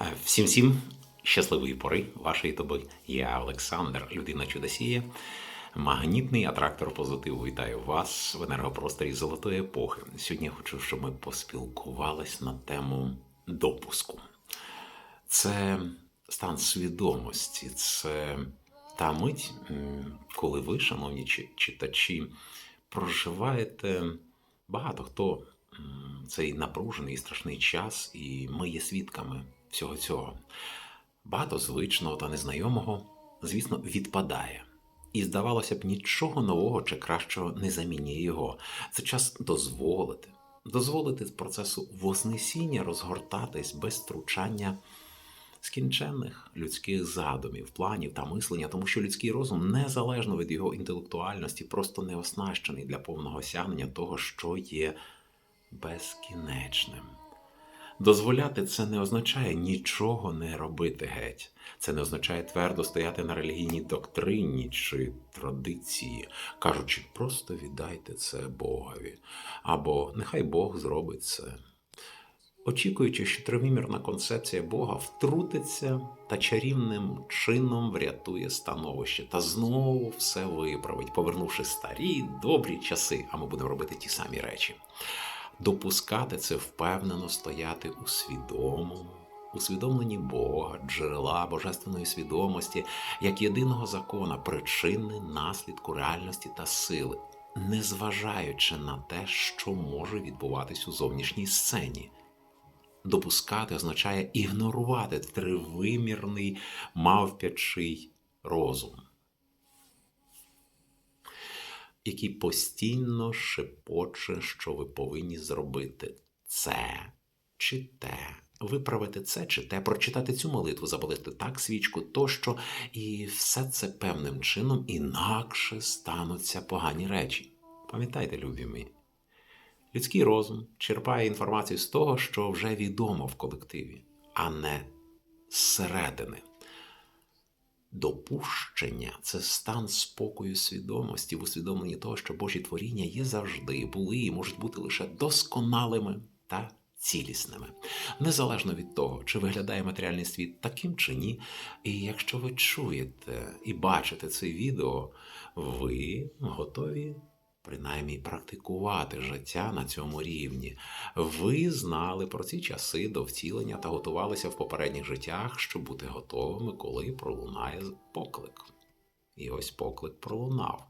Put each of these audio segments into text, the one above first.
Е, Всім всім щасливої пори вашої доби. Я Олександр, людина чудосія, магнітний атрактор позитиву. Вітаю вас в енергопросторі золотої епохи. Сьогодні я хочу, щоб ми поспілкувались на тему допуску. Це стан свідомості, це та мить, коли ви, шановні читачі, проживаєте багато хто цей напружений і страшний час, і ми є свідками всього цього. Багато звичного та незнайомого, звісно, відпадає. І здавалося б, нічого нового чи кращого не замінює його. Це час дозволити, дозволити процесу вознесіння розгортатись без втручання скінченних людських задумів, планів та мислення, тому що людський розум, незалежно від його інтелектуальності, просто не оснащений для повного осягнення того, що є безкінечним. Дозволяти це не означає нічого не робити геть. Це не означає твердо стояти на релігійній доктрині чи традиції, кажучи, просто віддайте це Богові, або нехай Бог зробить це. Очікуючи, що тривимірна концепція Бога втрутиться та чарівним чином врятує становище та знову все виправить, повернувши старі добрі часи, а ми будемо робити ті самі речі допускати це впевнено стояти у свідомому, усвідомленні Бога, джерела божественної свідомості, як єдиного закона, причини, наслідку реальності та сили, незважаючи на те, що може відбуватись у зовнішній сцені. Допускати означає ігнорувати тривимірний мавпячий розум який постійно шепоче, що ви повинні зробити це чи те, виправити це чи те, прочитати цю молитву, запалити так свічку, тощо, і все це певним чином інакше стануться погані речі. Пам'ятайте, любі мої, людський розум черпає інформацію з того, що вже відомо в колективі, а не зсередини. Допущення це стан спокою свідомості в усвідомленні того, що Божі творіння є завжди, були і можуть бути лише досконалими та цілісними, незалежно від того, чи виглядає матеріальний світ таким чи ні. І якщо ви чуєте і бачите це відео, ви готові принаймні практикувати життя на цьому рівні. Ви знали про ці часи до втілення та готувалися в попередніх життях, щоб бути готовими, коли пролунає поклик. І ось поклик пролунав.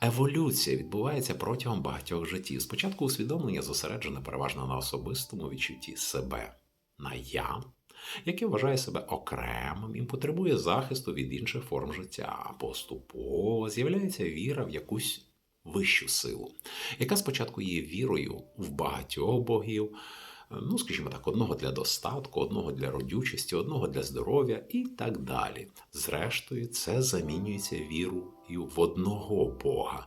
Еволюція відбувається протягом багатьох життів. Спочатку усвідомлення зосереджене переважно на особистому відчутті себе, на я, яке вважає себе окремим і потребує захисту від інших форм життя. Поступово з'являється віра в якусь вищу силу, яка спочатку є вірою в багатьох богів, ну, скажімо так, одного для достатку, одного для родючості, одного для здоров'я і так далі. Зрештою, це замінюється вірою в одного Бога.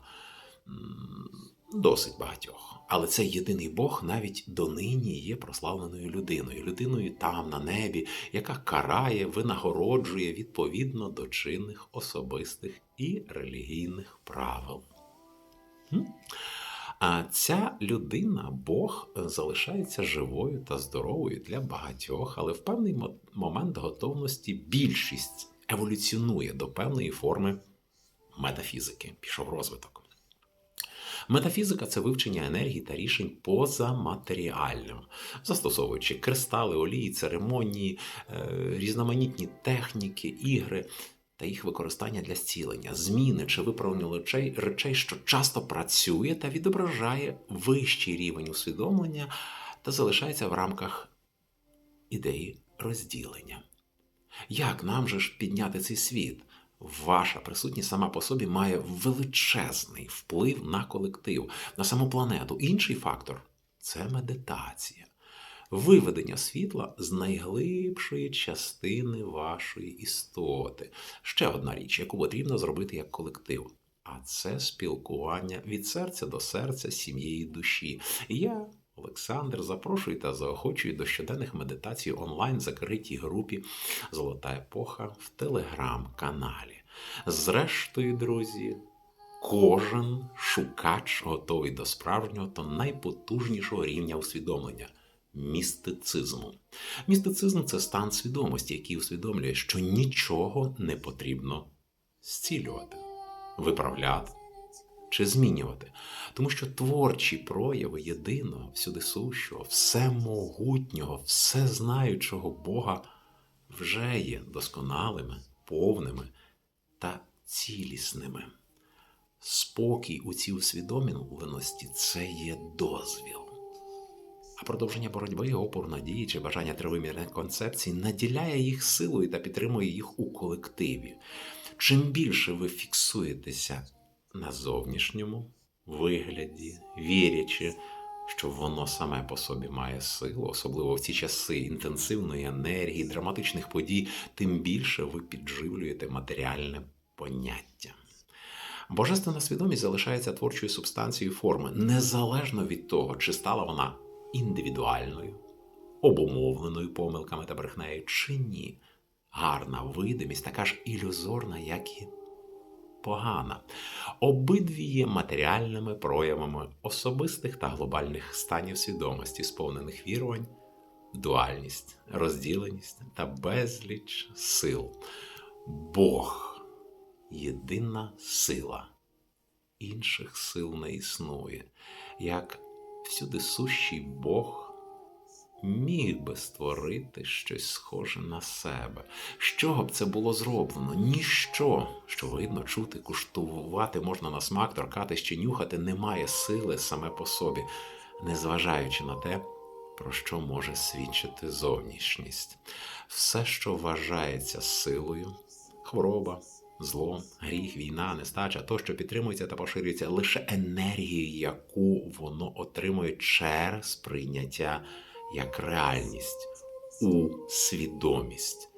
Досить багатьох. Але цей єдиний Бог навіть донині є прославленою людиною, людиною там, на небі, яка карає, винагороджує відповідно до чинних особистих і релігійних правил. А ця людина, Бог, залишається живою та здоровою для багатьох, але в певний момент готовності більшість еволюціонує до певної форми метафізики. Пішов розвиток. Метафізика це вивчення енергії та рішень поза матеріальним, застосовуючи кристали, олії, церемонії, е, різноманітні техніки, ігри та їх використання для зцілення, зміни чи виправлення речей, речей, що часто працює та відображає вищий рівень усвідомлення та залишається в рамках ідеї розділення. Як нам же ж підняти цей світ? Ваша присутність сама по собі має величезний вплив на колектив, на саму планету. Інший фактор це медитація, виведення світла з найглибшої частини вашої істоти. Ще одна річ, яку потрібно зробити як колектив. А це спілкування від серця до серця сім'єї душі. Я, Олександр, запрошую та заохочую до щоденних медитацій онлайн в закритій групі Золота епоха в телеграм-каналі. Зрештою, друзі, кожен шукач готовий до справжнього та найпотужнішого рівня усвідомлення містицизму. Містицизм це стан свідомості, який усвідомлює, що нічого не потрібно зцілювати, виправляти чи змінювати. Тому що творчі прояви єдиного, всюди сущого, всемогутнього, всезнаючого Бога вже є досконалими, повними та цілісними. Спокій у цій усвідомленості це є дозвіл. Продовження боротьби, опор надії чи бажання тривимірних концепцій наділяє їх силою та підтримує їх у колективі. Чим більше ви фіксуєтеся на зовнішньому вигляді, вірячи, що воно саме по собі має силу, особливо в ці часи інтенсивної енергії, драматичних подій, тим більше ви підживлюєте матеріальне поняття. Божественна свідомість залишається творчою субстанцією форми, незалежно від того, чи стала вона індивідуальною, обумовленою помилками та брехнею, чи ні. Гарна видимість така ж ілюзорна, як і погана. Обидві є матеріальними проявами особистих та глобальних станів свідомості, сповнених вірувань, дуальність, розділеність та безліч сил. Бог єдина сила. Інших сил не існує, як всюди сущий Бог міг би створити щось схоже на себе. Чого б це було зроблено? Ніщо, що видно, чути, куштувати можна на смак, торкатись чи нюхати, не має сили саме по собі, незважаючи на те, про що може свідчити зовнішність. Все, що вважається силою, хвороба. Зло, гріх, війна, нестача, то, що підтримується та поширюється лише енергією, яку воно отримує через прийняття як реальність у свідомість.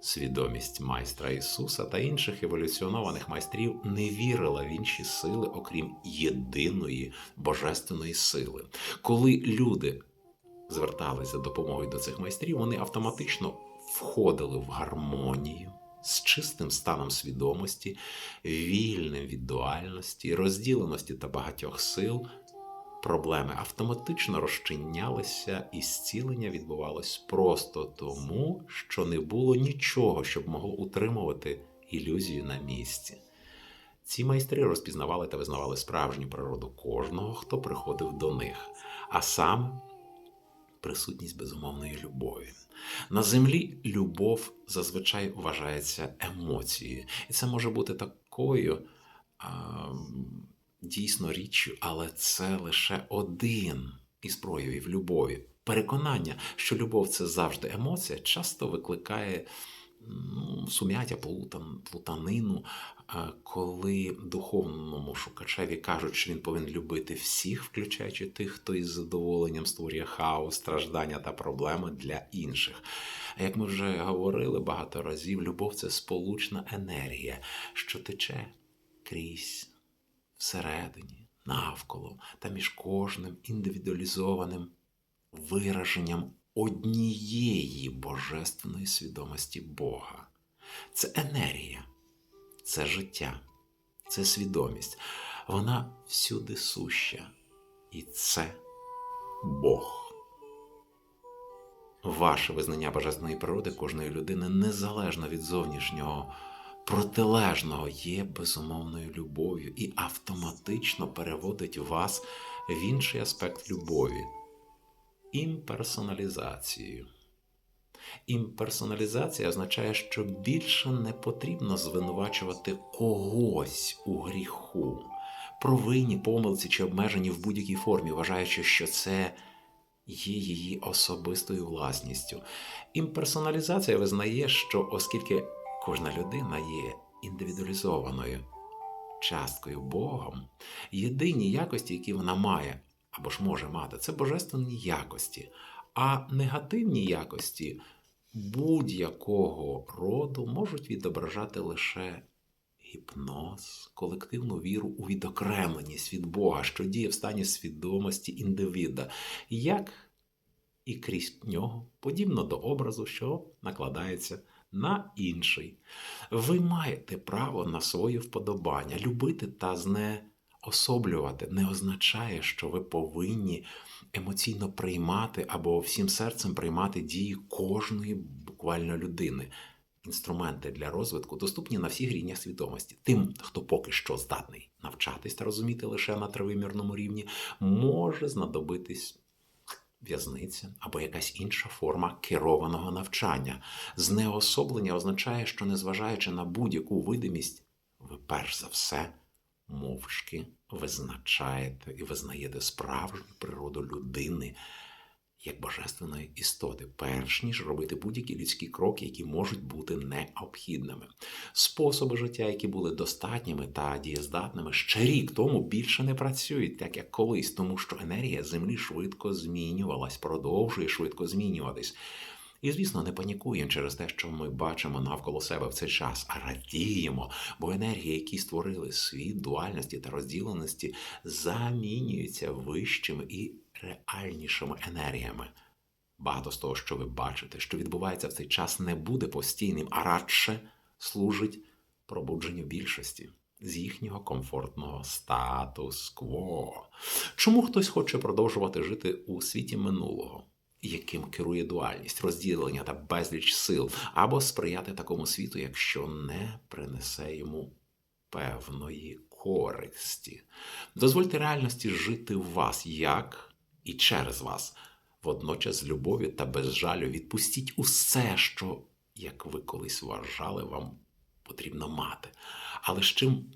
Свідомість майстра Ісуса та інших еволюціонованих майстрів не вірила в інші сили, окрім єдиної божественної сили. Коли люди зверталися за допомогою до цих майстрів, вони автоматично входили в гармонію з чистим станом свідомості, вільним від дуальності, розділеності та багатьох сил, проблеми автоматично розчинялися, і зцілення відбувалось просто тому, що не було нічого, щоб могло утримувати ілюзію на місці. Ці майстри розпізнавали та визнавали справжню природу кожного, хто приходив до них, а саме присутність безумовної любові. На землі любов зазвичай вважається емоцією, і це може бути такою а, дійсно річчю, але це лише один із проявів любові. Переконання, що любов це завжди емоція, часто викликає ну, сум'яття, плутан, плутанину, коли духовному шукачеві кажуть, що він повинен любити всіх, включаючи тих, хто із задоволенням створює хаос, страждання та проблеми для інших. Як ми вже говорили багато разів, любов це сполучна енергія, що тече крізь всередині, навколо та між кожним індивідуалізованим вираженням однієї божественної свідомості Бога. Це енергія, це життя, це свідомість. Вона всюди суща. І це Бог. Ваше визнання божественної природи кожної людини незалежно від зовнішнього протилежного є безумовною любов'ю і автоматично переводить вас в інший аспект любові імперсоналізацію. Імперсоналізація означає, що більше не потрібно звинувачувати когось у гріху, провині, помилці чи обмеженні в будь-якій формі, вважаючи, що це є її особистою власністю. Імперсоналізація визнає, що оскільки кожна людина є індивідуалізованою часткою Богом, єдині якості, які вона має або ж може мати, це божественні якості, а негативні якості будь-якого роду можуть відображати лише гіпноз, колективну віру у відокремленість від Бога, що діє в стані свідомості індивіда, як і крізь нього, подібно до образу, що накладається на інший. Ви маєте право на своє вподобання, любити та зневажати Особлювати не означає, що ви повинні емоційно приймати або всім серцем приймати дії кожної буквально людини. Інструменти для розвитку доступні на всіх рівнях свідомості. Тим, хто поки що здатний навчатись та розуміти лише на тривимірному рівні, може знадобитись в'язниця або якась інша форма керованого навчання. Знеособлення означає, що незважаючи на будь-яку видимість, ви перш за все мовчки визначаєте і визнаєте справжню природу людини як божественної істоти, перш ніж робити будь-які людські кроки, які можуть бути необхідними. Способи життя, які були достатніми та дієздатними, ще рік тому більше не працюють, так як колись, тому що енергія Землі швидко змінювалась, продовжує швидко змінюватись. І, звісно, не панікуємо через те, що ми бачимо навколо себе в цей час, а радіємо, бо енергії, які створили світ дуальності та розділеності, замінюються вищими і реальнішими енергіями. Багато з того, що ви бачите, що відбувається в цей час, не буде постійним, а радше служить пробудженню більшості з їхнього комфортного статус-кво. Чому хтось хоче продовжувати жити у світі минулого? Яким керує дуальність, розділення та безліч сил, або сприяти такому світу, якщо не принесе йому певної користі. Дозвольте реальності жити в вас як і через вас, водночас з любов'ю та без жалю відпустіть усе, що, як ви колись вважали, вам потрібно мати, але з чим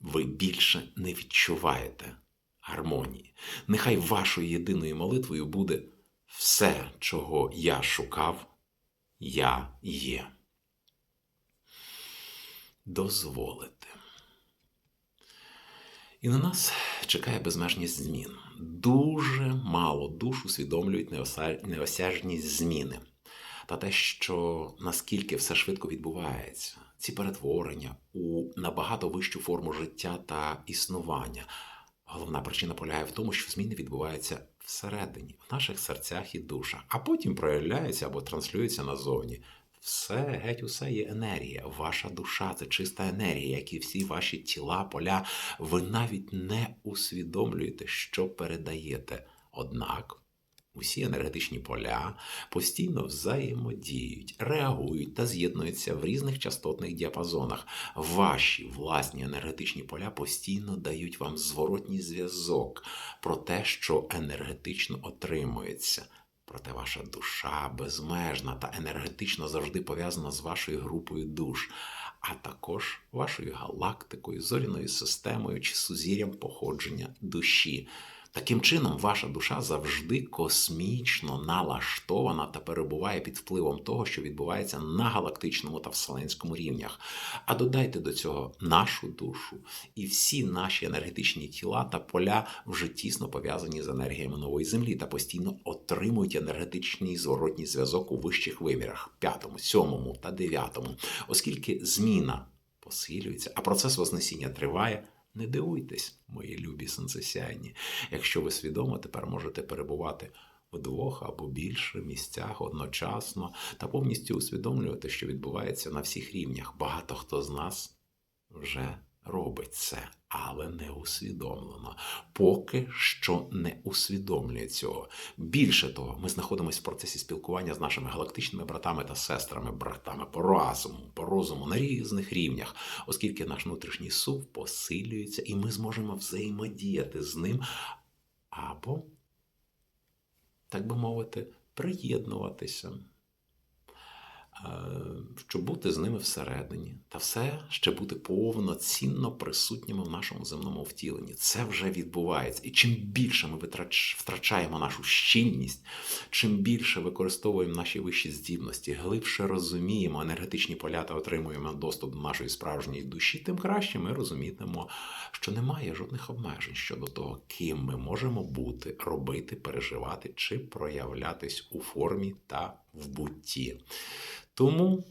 ви більше не відчуваєте гармонії. Нехай вашою єдиною молитвою буде. Все, чого я шукав, я є. Дозволити. І на нас чекає безмежність змін. Дуже мало душ усвідомлюють неосяжність зміни. Та те, що наскільки все швидко відбувається, ці перетворення у набагато вищу форму життя та існування. Головна причина полягає в тому, що зміни відбуваються всередині, в наших серцях і душах, а потім проявляються або транслюються назовні. Все, геть, усе є енергія. Ваша душа це чиста енергія, як і всі ваші тіла, поля. Ви навіть не усвідомлюєте, що передаєте. Однак Усі енергетичні поля постійно взаємодіють, реагують та з'єднуються в різних частотних діапазонах. Ваші власні енергетичні поля постійно дають вам зворотній зв'язок про те, що енергетично отримується. Проте ваша душа безмежна та енергетично завжди пов'язана з вашою групою душ, а також вашою галактикою, зоряною системою чи сузір'ям походження душі. Таким чином, ваша душа завжди космічно налаштована та перебуває під впливом того, що відбувається на галактичному та вселенському рівнях. А додайте до цього нашу душу і всі наші енергетичні тіла та поля вже тісно пов'язані з енергіями нової землі та постійно отримують енергетичний зворотній зв'язок у вищих вимірах п'ятому, сьомому та дев'ятому, оскільки зміна посилюється, а процес вознесіння триває. Не дивуйтесь, мої любі сонцесяйні, якщо ви свідомо тепер можете перебувати в двох або більше місцях одночасно та повністю усвідомлювати, що відбувається на всіх рівнях. Багато хто з нас вже робить це, але не усвідомлено. Поки що не усвідомлює цього. Більше того, ми знаходимося в процесі спілкування з нашими галактичними братами та сестрами, братами по розуму, по розуму на різних рівнях, оскільки наш внутрішній сув посилюється, і ми зможемо взаємодіяти з ним або, так би мовити, приєднуватися. Щоб бути з ними всередині, та все ще бути повноцінно присутніми в нашому земному втіленні. Це вже відбувається. І чим більше ми втрачаємо нашу щільність, чим більше використовуємо наші вищі здібності, глибше розуміємо енергетичні поля та отримуємо доступ до нашої справжньої душі, тим краще ми розумітимо, що немає жодних обмежень щодо того, ким ми можемо бути, робити, переживати чи проявлятись у формі та в бутті. Тому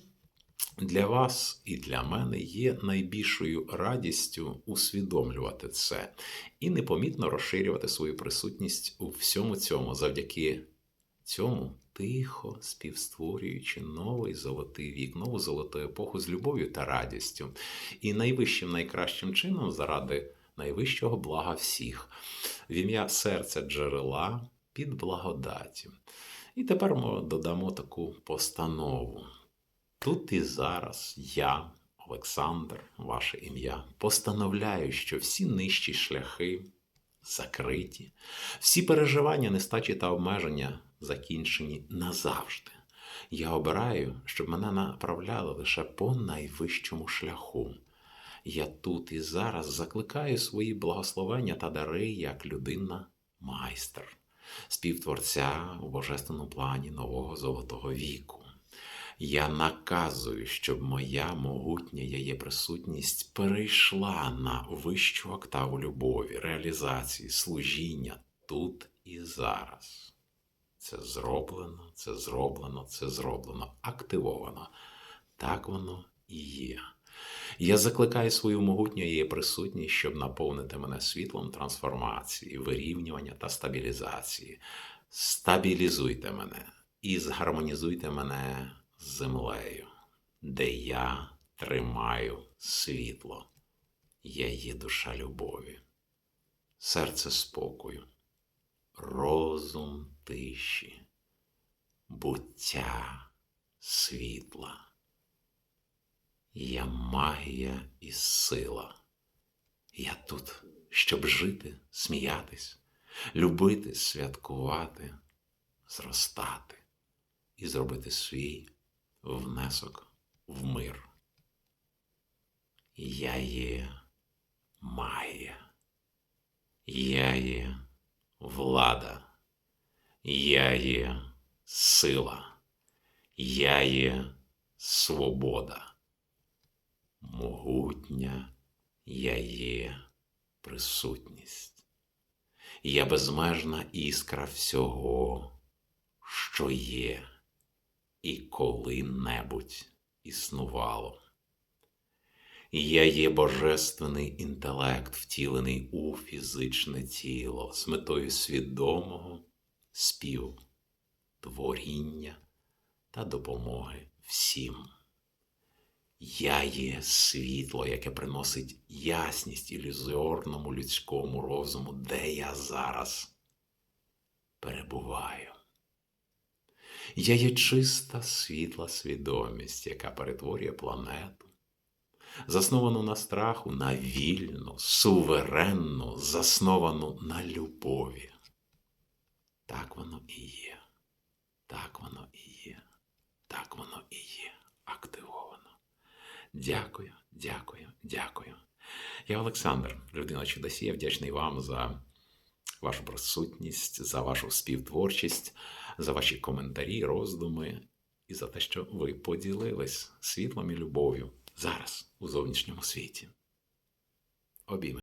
для вас і для мене є найбільшою радістю усвідомлювати це і непомітно розширювати свою присутність у всьому цьому, завдяки цьому тихо співстворюючи новий золотий вік, нову золоту епоху з любов'ю та радістю. І найвищим, найкращим чином, заради найвищого блага всіх, в ім'я серця джерела під благодаті. І тепер ми додамо таку постанову. Тут і зараз я, Олександр, ваше ім'я, постановляю, що всі нижчі шляхи закриті, всі переживання, нестачі та обмеження закінчені назавжди. Я обираю, щоб мене направляли лише по найвищому шляху. Я тут і зараз закликаю свої благословення та дари як людина майстер, співтворця у божественному плані нового золотого віку. Я наказую, щоб моя могутня яє присутність перейшла на вищу октаву любові, реалізації, служіння тут і зараз. Це зроблено, це зроблено, це зроблено, активовано. Так воно і є. Я закликаю свою могутню її присутність, щоб наповнити мене світлом трансформації, вирівнювання та стабілізації. Стабілізуйте мене і згармонізуйте мене з землею, де я тримаю світло. Я є душа любові, серце спокою, розум тиші, буття світла. Я магія і сила. Я тут, щоб жити, сміятись, любити, святкувати, зростати і зробити свій внесок в мир. Я є магія. Я є влада. Я є сила. Я є свобода. Могутня я є присутність. Я безмежна іскра всього, що є і коли-небудь існувало. Я є божественний інтелект, втілений у фізичне тіло з метою свідомого співтворіння та допомоги всім. Я є світло, яке приносить ясність ілюзорному людському розуму, де я зараз перебуваю. Я є чиста світла свідомість, яка перетворює планету, засновану на страху, на вільну, суверенну, засновану на любові. Так воно і є. Так воно і є. Так воно і є. Активовано. Дякую, дякую, дякую. Я Олександр, людина чудосія, вдячний вам за вашу присутність, за вашу співтворчість, за ваші коментарі, роздуми і за те, що ви поділились світлом і любов'ю зараз у зовнішньому світі. Обійми.